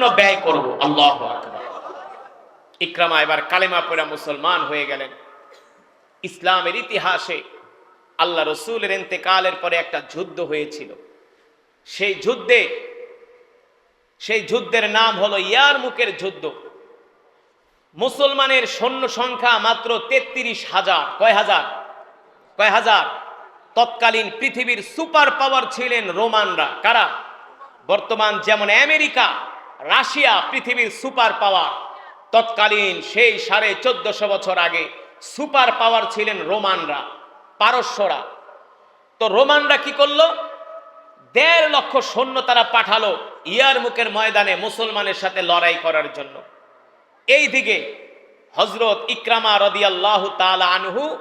জন্য ব্যয় করব। আল্লাহ ইকরামা এবার কালেমা পড়া মুসলমান হয়ে গেলেন। ইসলামের ইতিহাসে আল্লাহ রসুলের এতেকালের পরে একটা যুদ্ধ হয়েছিল। সেই যুদ্ধে, সেই যুদ্ধের নাম হলো ইয়ারমুকের যুদ্ধ। মুসলমানের সৈন্য সংখ্যা মাত্র তেত্রিশ হাজার। কয় হাজার? কয় হাজার? তৎকালীন পৃথিবীর সুপার পাওয়ার ছিলেন রোমানরা। কারা? বর্তমান যেমন আমেরিকা রাশিয়া পৃথিবীর সুপার পাওয়ার। তৎকালীন সেই সাড়ে চোদ্দশো বছর আগে সুপার পাওয়ার ছিলেন রোমানরা, পারস্যরা। তো রোমানরা কি করল? দেড় লক্ষ সৈন্য তারা পাঠালো ইয়ার মুখের ময়দানে মুসলমানের সাথে লড়াই করার জন্য। এই দিকে হজরত ইকরামা রদিয়াল্লাহু তাল আনহু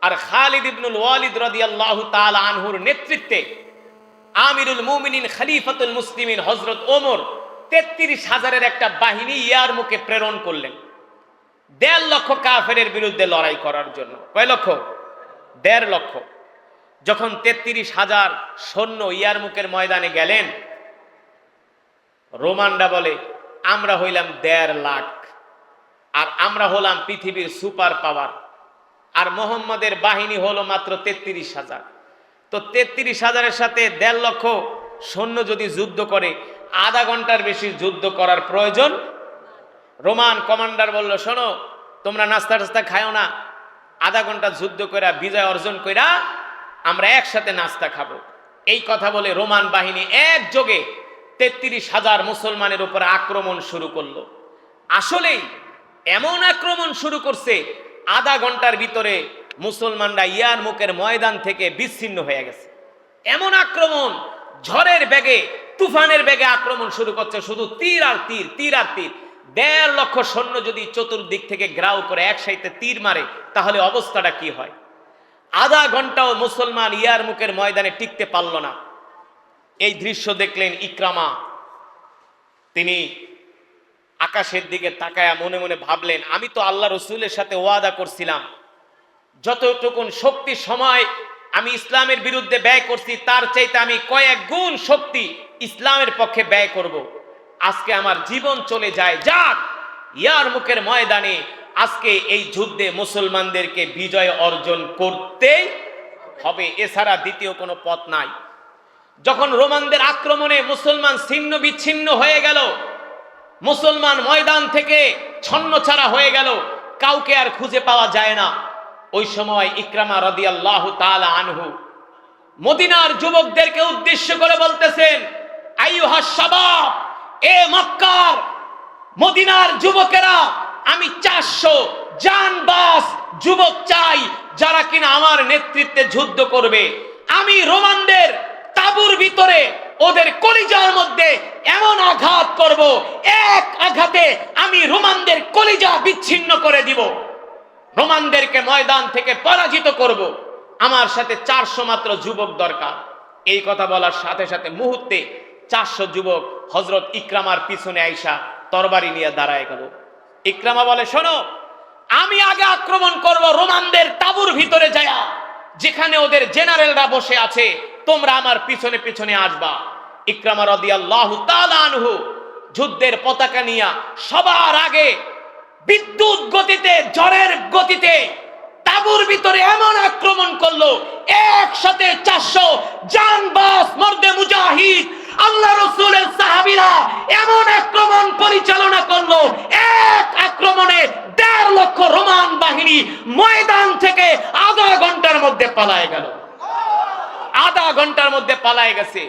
আর খালিদ ইবনুল ওয়ালিদ রদিয়াল্লাহু তাআলা আনহুর নেতৃত্বে আমিরুল মুমিনিন খলিফাতুল মুসলিমিন হজরত ওমর তেত্রিশ হাজারের একটা বাহিনী ইয়ার মুখে প্রেরণ করলেন। দেড় লক্ষ কাফেরের বিরুদ্ধে লড়াই করার জন্য। কয় লক্ষ? দেড় লক্ষ। যখন তেত্রিশ হাজার সৈন্য ইয়ার মুখের ময়দানে গেলেন, রোমানরা বলে, আমরা হইলাম দেড় লাখ, আর আমরা হলাম পৃথিবীর সুপার পাওয়ার, আর মোহাম্মদের বাহিনী হলো মাত্র তেত্রিশ হাজার। তো তেত্রিশ হাজারের সাথে দেড় লক্ষ সৈন্য যদি যুদ্ধ করে আধা ঘণ্টার বেশি যুদ্ধ করার প্রয়োজন? রোমান কমান্ডার বলল, শোনো, তোমরা নাস্তা টাস্তা খাও না। আধা ঘণ্টা যুদ্ধ কইরা, বিজয় অর্জন কইরা আমরা একসাথে নাস্তা খাব। এই কথা বলে রোমান বাহিনী একযোগে তেত্রিশ হাজার মুসলমানের উপর আক্রমণ শুরু করল। আসলেই এমন আক্রমণ শুরু করছে, আধা ঘণ্টার ভিতরে মুসলমানরা ইয়ার মুখের ময়দান থেকে বিচ্ছিন্ন হয়ে গেছে। এমন আক্রমণ ঝড়ের বেগে তুফানের বেগে আক্রমণ শুরু করছে, শুধু তীর আর তীর তীর আর তীর। দেড় লক্ষ সৈন্য যদি চতুর্দিক থেকে গ্রাউ করে এক সাইতে তীর মারে, তাহলে অবস্থাটা কি হয়? আধা ঘন্টাও মুসলমান ইয়ার মুখের ময়দানে টিকতে পারল না। এই দৃশ্য দেখলেন ইকরামা। তিনি আকাশের দিকে তাকায়া মনে মনে ভাবলেন, আমি তো আল্লাহ রসুলের সাথে ওয়াদা করছিলাম। যতটুকুন শক্তি, সময় আমি ইসলামের বিরুদ্ধে ব্যয় করছি, তার চাইতে আমি কয়েক গুণ শক্তি ইসলামের পক্ষে ব্যয় করব। আজকে আমার জীবন চলে যায়, যাক, ইয়ার মুখের ময়দানে আজকে এই যুদ্ধে মুসলমানদেরকে বিজয় অর্জন করতেই হবে, এছাড়া দ্বিতীয় কোনো পথ নাই যখন রোমানদের আক্রমণে মুসলমান ছিন্ন বিচ্ছিন্ন হয়ে গেল, মুসলমান ময়দান থেকে ছন্ন ছাড়া হয়ে গেল, কাউকে আর খুঁজে পাওয়া যায় না ওই সময় ইকরামা রদি আল্লাহ আনহু মদিনার যুবকদেরকে উদ্দেশ্য করে বলতেছেন, আইয়ুহা শাবাব, এ মক্কার মদিনার যুবকেরা, আমি চারশো জানবাস যুবক চাই যারা কিনা আমার নেতৃত্বে যুদ্ধ করবে। আমি রোমানদের তাবুর ভিতরে ওদের কলিজার মধ্যে এমন আঘাত করব, এক আঘাতে আমি রোমানদের কলিজা বিচ্ছিন্ন করে দিব। রোমানদেরকে ময়দান থেকে পরাজিত করব। আমার সাথে চারশো মাত্র যুবক দরকার। এই কথা বলার সাথে সাথে মুহূর্তে চারশো যুবক হজরত ইকরামার পিছনে আইসা তরবারি নিয়ে দাঁড়ায় গেল। ইকরামা বলে, শোনো, আমি আগে আক্রমণ করব রোমানদের তাবুর ভিতরে যায়া। যেখানে ওদের জেনারেলরা বসে আছে, তোমরা আমার পিছনে পিছনে আসবা। ইকরামা রদি আল্লাহ আনহু যুদ্ধের পতাকা নিয়া সবার আগে বিদ্যুৎ গতিতে, জ্বরের গতিতে তাবুর ভিতরে এমন আক্রমণ করল, একসাথে চারশো জানবাস মর্দে মুজাহিদ। আল্লাহ রসুলের সাহাবিরা এমন আক্রমণ পরিচালনা করল, এক আক্রমণে দেড় লক্ষ রোমান বাহিনী ময়দান থেকে আধা ঘণ্টার মধ্যে পালায় গেল। আধা ঘণ্টার মধ্যে পালায় গেছে।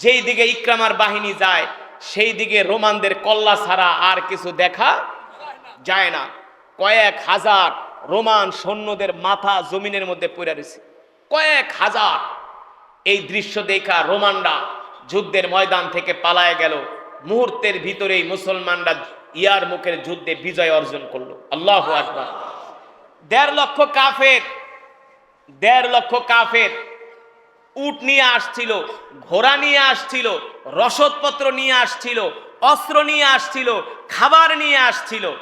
যেই দিকে ইকরামার বাহিনী যায় সেই দিকে রোমানদের কল্লা ছাড়া আর কিছু দেখা যায় না। কয়েক হাজার রোমান সৈন্যদের মাথা জমিনের মধ্যে পড়ে রয়েছে। কয়েক হাজার। এই দৃশ্য দেখা রোমানরা যুদ্ধের ময়দান থেকে পালায় গেল। মুহূর্তের ভিতরেই মুসলমানরা ইয়ার মুখের যুদ্ধে বিজয় অর্জন করল। আল্লাহ আকবার। দেড় লক্ষ কাফের, দেড় লক্ষ কাফের উট নিয়ে আসছিল, ঘোড়া নিয়ে আসছিল, রসদপত্র নিয়ে আসছিল, অস্ত্র নিয়ে আসছিল, খাবার নিয়ে আসছিল।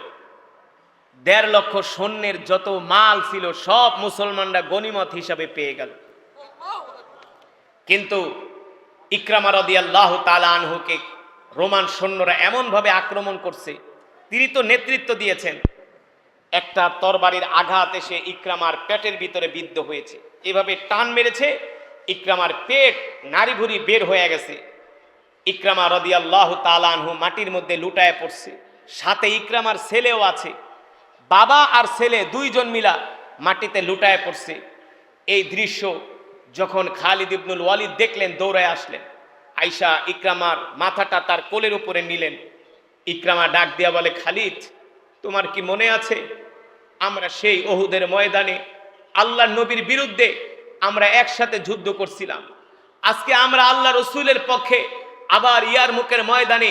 দেড় লক্ষ সৈন্যের যত মাল ছিল, সব মুসলমানরা গনিমত হিসাবে পেয়ে গেল। কিন্তু ইকরামা রদি আল্লাহ আনহুকে রোমান সৈন্যরা এমনভাবে আক্রমণ করছে, তিনি তো নেতৃত্ব দিয়েছেন। একটা তরবারির আঘাত এসে ইকরামার পেটের ভিতরে বিদ্ধ হয়েছে। এভাবে টান মেরেছে, ইকরামার পেট নারী ভুরি বের হয়ে গেছে। ইকরামা রদিয়াল্লাহ তালানহু মাটির মধ্যে লুটায় পড়ছে। সাথে ইকরামার ছেলেও আছে। বাবা আর ছেলে দুইজন মিলা মাটিতে লুটায় পড়ছে। এই দৃশ্য যখন খালিদ ইবনুল ওয়ালিদ দেখলেন, দৌড়ায় আসলেন। আইসা ইকরামার মাথাটা তার কোলের উপরে নিলেন। ইকরামা ডাক দিয়া বলে, খালিদ, তোমার কি মনে আছে আমরা সেই অহুদের ময়দানে আল্লাহ নবীর বিরুদ্ধে আমরা একসাথে যুদ্ধ করছিলাম? আজকে আমরা আল্লাহ রসুলের পক্ষে আবার ইয়ার মুখের ময়দানে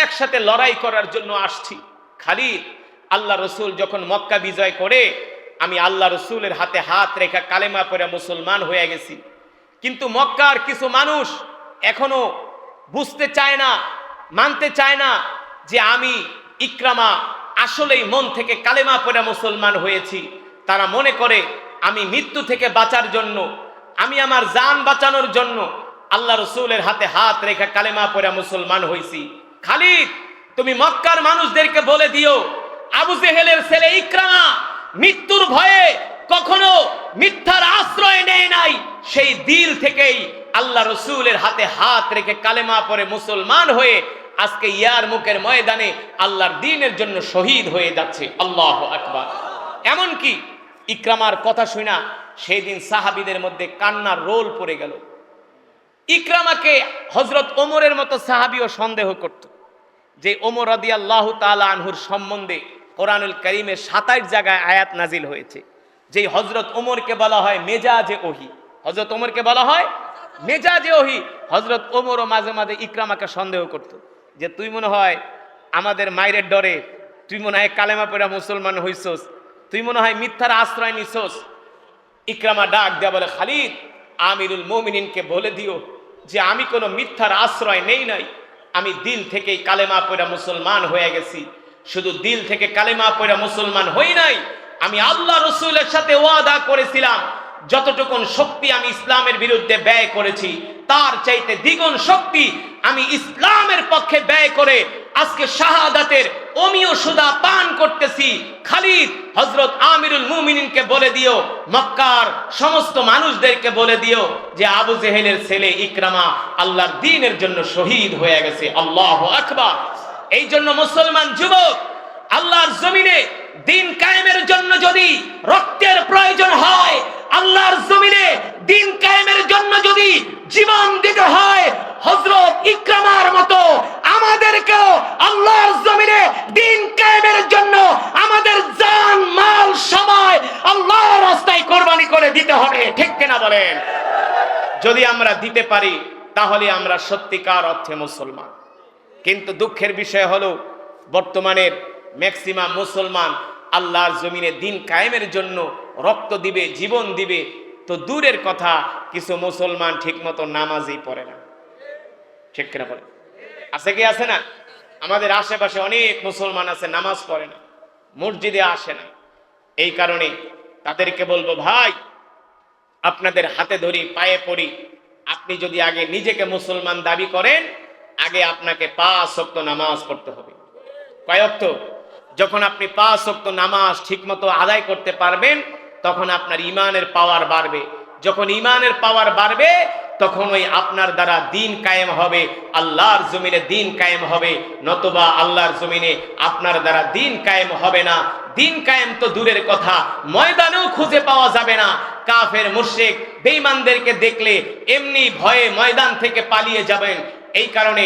একসাথে লড়াই করার জন্য আসছি। খালিদ আল্লাহ রসুল যখন মক্কা বিজয় করে, আমি আল্লাহ রসুলের হাতে হাত রেখা কালেমা পরে মুসলমান হয়ে গেছি। কিন্তু মক্কার কিছু মানুষ এখনও বুঝতে চায় না, মানতে চায় না যে আমি ইকরামা আসলেই মন থেকে কালেমা পরে মুসলমান হয়েছি। তারা মনে করে, আমি মৃত্যু থেকে বাঁচার জন্য, আমি আমার জান বাঁচানোর জন্য আল্লাহ রসুলের হাতে হাত রেখা কালেমা পরে মুসলমান হয়েছি। খালিদ, তুমি মক্কার মানুষদেরকে বলে দিও আবু জেহেলের ছেলে ইকরামা মৃত্যুর ভয়ে কখনো মিথ্যার আশ্রয় নেয় নাই। সেই দিল থেকেই আল্লাহ রসুলের হাতে হাত রেখে কালেমা পরে মুসলমান হয়ে আজকে ইয়ার মুখের ময়দানে আল্লাহর দিনের জন্য শহীদ হয়ে যাচ্ছে। আল্লাহ আকবার। এমনকি ইকরামার কথা শুনা সেই দিন সাহাবিদের মধ্যে কান্নার রোল পড়ে গেল। ইকরামাকে হজরত ওমরের মতো সাহাবিও সন্দেহ করত যে ওমর রদি আল্লাহ তালা আনহুর সম্বন্ধে কোরআনুল করিমের সাতাইশ জায়গায় আয়াত নাজিল হয়েছে। যেই হজরত ওমরকে বলা হয় মেজাজে ওহি। হজরত ওমরকে বলা হয় মেজাজে ওহি। হজরত ওমরও মাঝে মাঝে ইকরামাকে সন্দেহ করত যে, তুই মনে হয় আমাদের মায়ের ডরে, তুই মনে হয় কালেমা পেরা মুসলমান হইছস, তুই মনে হয় মিথ্যার আশ্রয় নিছস। ইকরামা ডাক দেয়া বলে, খালিদ, আমিরুল মোমিনিনকে বলে দিও যে, আমি কোনো মিথ্যার আশ্রয় নেই নাই। আমি দিল থেকেই কালেমা পড়া মুসলমান হয়ে গেছি। শুধু দিল থেকে কালেমা পড়া মুসলমান হই নাই। আমি আল্লাহ রসুলের সাথে ওয়াদা করেছিলাম, যতটুকুন শক্তি আমি ইসলামের বিরুদ্ধে ব্যয় করেছি, তার চাইতে দ্বিগুণ শক্তি আমি ইসলামের পক্ষে ব্যয় করে আজকে শাহাদাতের অমীয় সুদা পান করতেছি। খালিদ হজরত আমিরুল মুমিনকে বলে দিও, মক্কার সমস্ত মানুষদেরকে বলে দিও যে আবু জেহেলের ছেলে ইকরামা আল্লাহর দিনের জন্য শহীদ হয়ে গেছে। আল্লাহ আকবার। এই জন্য মুসলমান যুবক, আল্লাহর জমিনে দিন কায়েমের জন্য যদি রক্তের প্রয়োজন হয়, আল্লাহর জমিনে দিন কায়েমের জন্য যদি জীবন দিতে হয় হজরত ইকরামার মতো আমাদেরকেও আল্লাহর জমিনে দিন কায়েমের জন্য আমাদের জান, মাল, সময় আল্লাহর রাস্তায় কোরবানি করে দিতে হবে। ঠিক কিনা বলেন? যদি আমরা দিতে পারি, তাহলে আমরা সত্যিকার অর্থে মুসলমান। কিন্তু দুঃখের বিষয় হলো বর্তমানের ম্যাক্সিমাম মুসলমান আল্লাহর জমিনে দিন কায়েমের জন্য রক্ত দিবে, জীবন দিবে। তো দূরের কথা, কিছু মুসলমান ঠিকমতো নামাজই পড়ে না। ঠিক কিনা বলে আছে কি, আছে না? আমাদের আশেপাশে অনেক মুসলমান আছে, নামাজ পড়ে না, মসজিদে আসে না। এই কারণে তাদেরকে বলব, ভাই, আপনাদের হাতে ধরি, পায়ে পড়ি। আপনি যদি আগে নিজেকে মুসলমান দাবি করেন আগে আপনাকে পাঁচ শক্ত নামাজ পড়তে হবে। কয়ক্ত যখন আপনি পাঁচ শক্ত নামাজ ঠিকমতো আদায় করতে পারবেন, তখন আপনার ইমানের পাওয়ার বাড়বে। যখন ইমানের পাওয়ার বাড়বে, তখন ওই আপনার দ্বারা দিন কায়েম হবে, আল্লাহর জমিনে দিন কায়েম হবে, নতবা আল্লাহর জমিনে আপনার দ্বারা দিন কায়েম হবে না। দিন কায়েম তো দূরের কথা, ময়দানেও খুঁজে পাওয়া যাবে না। কাফের, মুশরিক, বেঈমানদেরকে দেখলে এমনি ভয়ে ময়দান থেকে পালিয়ে যাবেন। এই কারণে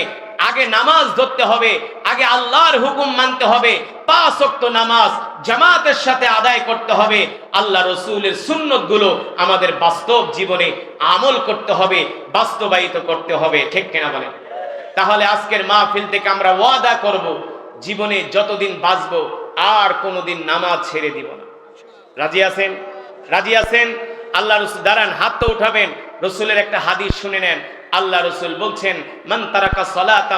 আগে নামাজ ধরতে হবে, আগে আল্লাহর হুকুম মানতে হবে নামাজ জামাতের সাথে আদায় করতে হবে, আল্লাহ রসুলের সুন্নতগুলো আমাদের বাস্তব জীবনে আমল করতে হবে, বাস্তবায়িত করতে হবে, ঠিক কিনা বলেন? তাহলে আজকের মাহফিল থেকে আমরা ওয়াদা করব, জীবনে যতদিন বাঁচবো আর কোনোদিন নামাজ ছেড়ে দিব না। রাজি আছেন? রাজি আছেন? আল্লাহ রসুল, দাঁড়ান, হাত তো উঠাবেন, রসুলের একটা হাদিস শুনে নেন। আল্লাহ রসুল বলছেন, মান তারাকা সালাতা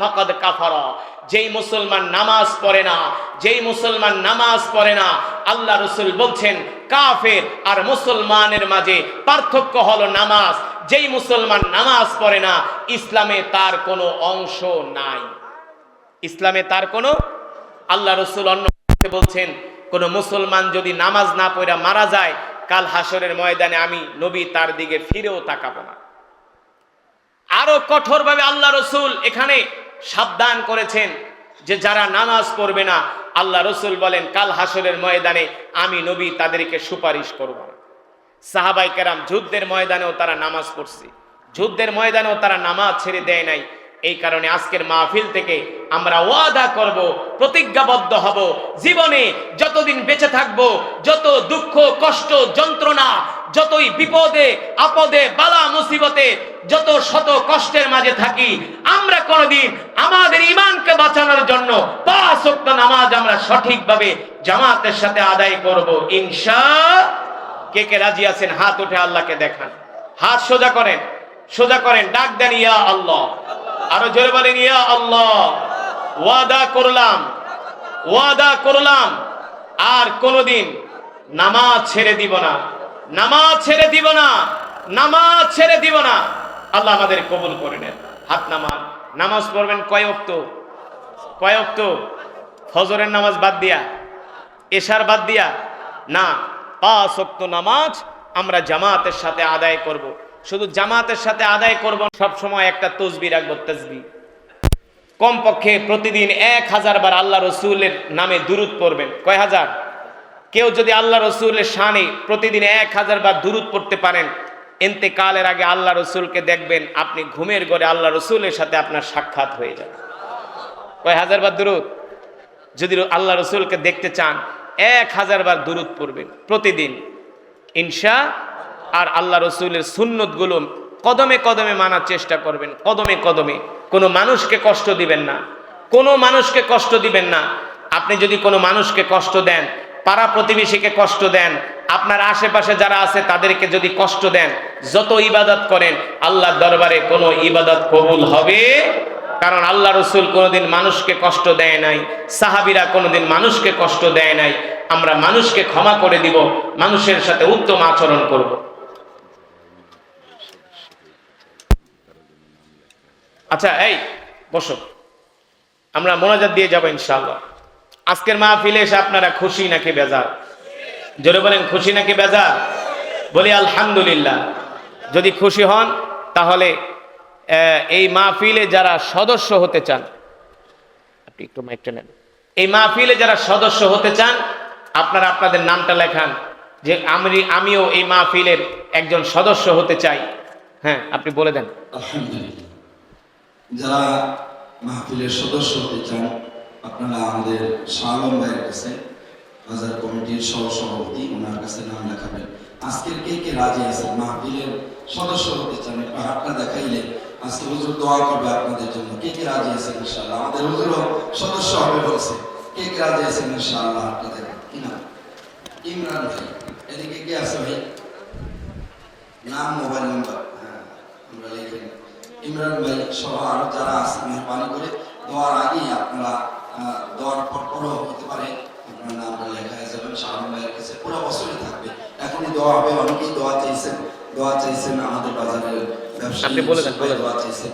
ফাকাদ কাফারা। যেই মুসলমান নামাজ পড়ে না, যেই মুসলমান নামাজ পড়ে না, আল্লাহ রসুল বলছেন, কাফের আর মুসলমানের মাঝে পার্থক্য হলো নামাজ। যেই মুসলমান নামাজ পড়ে না, ইসলামে তার কোনো অংশ নাই। ইসলামে তার কোনো, আল্লাহ রসুল অন্য বলছেন, কোন মুসলমান যদি নামাজ না পড়া মারা যায়, কাল হাসরের ময়দানে আমি নবী তার দিকে ফিরেও তাকাবো না। আরও কঠোরভাবে আল্লাহ রসুল এখানে সাবধান করেছেন যে যারা নামাজ পড়বে না, আল্লাহ রসুল বলেন, কাল হাসরের ময়দানে আমি নবী তাদেরকে সুপারিশ করব। সাহাবাই কেরাম যুদ্ধের ময়দানেও তারা নামাজ পড়ছে। যুদ্ধের ময়দানেও তারা নামাজ ছেড়ে দেয় নাই। এই কারণে আজকের মাহফিল থেকে আমরা ওয়াদা করব, প্রতিজ্ঞাবদ্ধ হব। জীবনে যতদিন বেঁচে থাকব, যত দুঃখ, কষ্ট, যন্ত্রণা, যতই বিপদে, আপদে, বালা, মুসিবতে, যত শত কষ্টের মাঝে থাকি, আমরা কোনদিন আমাদের ইমানকে বাঁচানোর জন্য পাঁচ ওয়াক্ত নামাজ আমরা সঠিকভাবে জামাতের সাথে আদায় করব। ইনশা কে কে রাজি আছেন? হাত উঠে আল্লাহকে দেখান। হাত সোজা করেন। সোজা করেন। ডাক দেন, ইয়া আল্লাহ। আরও জোরে বলেন, ইয়া আল্লাহ, ওয়াদা করলাম ওয়াদা করলাম, আর কোনদিন নামাজ ছেড়ে দিব না, নামাজ ছেড়ে দিব না, নামাজ ছেড়ে দিব না। আল্লাহ আমাদের কবুল করে নেন। হাত নামাজ নামাজ পড়বেন কয় অক্ত কয় অক্ত ফজরের নামাজ বাদ দিয়া? এশার বাদ দিয়া? না, পাঁচ অক্ত নামাজ আমরা জামাতের সাথে আদায় করব। শুধু জামাতের সাথে আদায় করব, সব সময় একটা তসবি রাখব, তসবি। কমপক্ষে প্রতিদিন এক হাজার বার আল্লাহ রসুলের নামে দুরুদ পড়বেন। কয় হাজার? কেউ যদি আল্লাহ রসুলের শানে প্রতিদিন এক হাজার বার দুরুদ পড়তে পারেন এতেকালের আগে আল্লাহ রসুলকে দেখবেন আপনি ঘুমের ঘরে আল্লাহ রসুলের সাথে আপনার সাক্ষাৎ হয়ে যাবে। কয় হাজার বার দুরুদ? যদি আল্লাহ রসুলকে দেখতে চান, এক হাজার বার দুরুদ পড়বেন প্রতিদিন। ইনশা আর আল্লাহ রসুলের সুন্নতগুলো কদমে কদমে মানার চেষ্টা করবেন, কদমে কদমে। কোনো মানুষকে কষ্ট দিবেন না, কোনো মানুষকে কষ্ট দিবেন না। আপনি যদি কোনো মানুষকে কষ্ট দেন, পাড়া প্রতিবেশীকে কষ্ট দেন, আপনার আশেপাশে যারা আছে তাদেরকে যদি কষ্ট দেন, যত ইবাদত করেন, আল্লাহর দরবারে কোনো ইবাদত কবুল হবে? কারণ আল্লাহ রসুল কোনোদিন মানুষকে কষ্ট দেয় নাই, সাহাবিরা কোনোদিন মানুষকে কষ্ট দেয় নাই। আমরা মানুষকে ক্ষমা করে দিব, মানুষের সাথে উত্তম আচরণ করব। আচ্ছা এই, বসো। আমরা মোনাজাত দিয়ে যাব ইনশাআল্লাহ। আজকের মাহফিলে এসে আপনারা খুশি নাকি বেজার? জোরে বলেন, খুশি নাকি বেজার? বলি আলহামদুলিল্লাহ। যদি খুশি হন, তাহলে এই মাহফিলে যারা সদস্য হতে চান, আপনি একটু মাইকটা নেন। এই মাহফিলে যারা সদস্য হতে চান, আপনারা আপনাদের নামটা লেখান, যে আমি, আমিও এই মাহফিলের একজন সদস্য হতে চাই। হ্যাঁ আপনি বলে দেন। আলহামদুলিল্লাহ। যারা মাহফিলের সদস্য হতে চান, আপনারা আমাদের শালম ভাইয়ের কাছে, বাজার কমিটির সহ সভাপতি ওনার কাছে নাম লেখাবেন। আজকের কে কে রাজি আছেন? মাহফিলের সদস্য হতে চান, একটু হাতটা দেখাইলে আজকে হুজুর দোয়া করবে আপনাদের জন্য। কে কে রাজি আছেন ইনশাআল্লাহ? আমাদের হুজুরও সদস্য হবে বলছে। কে কে রাজি আছেন ইনশাআল্লাহ? হাতটা দেখেন। কি নাম? ইমরান ভাই। এদিকে কে আছে ভাই? নাম মোবাইল নাম্বার। হ্যাঁ আমরা লিখে। ইমরান ভাই সহ আরও যারা আছে মেহরবানি করে দেওয়ার আগেই আপনারা দোয়ার দেওয়ার পর পরও হতে পারে। আপনার নামটা লেখা হয়ে যাবেন শাহরুখ ভাইয়ের কাছে পুরো বছরই থাকবে। এখনই দেওয়া হবে অনেকেই দোয়া চাইছেন দোয়া চাইছেন আমাদের বাজারের ব্যবসায়ী। দোয়া চাইছেন।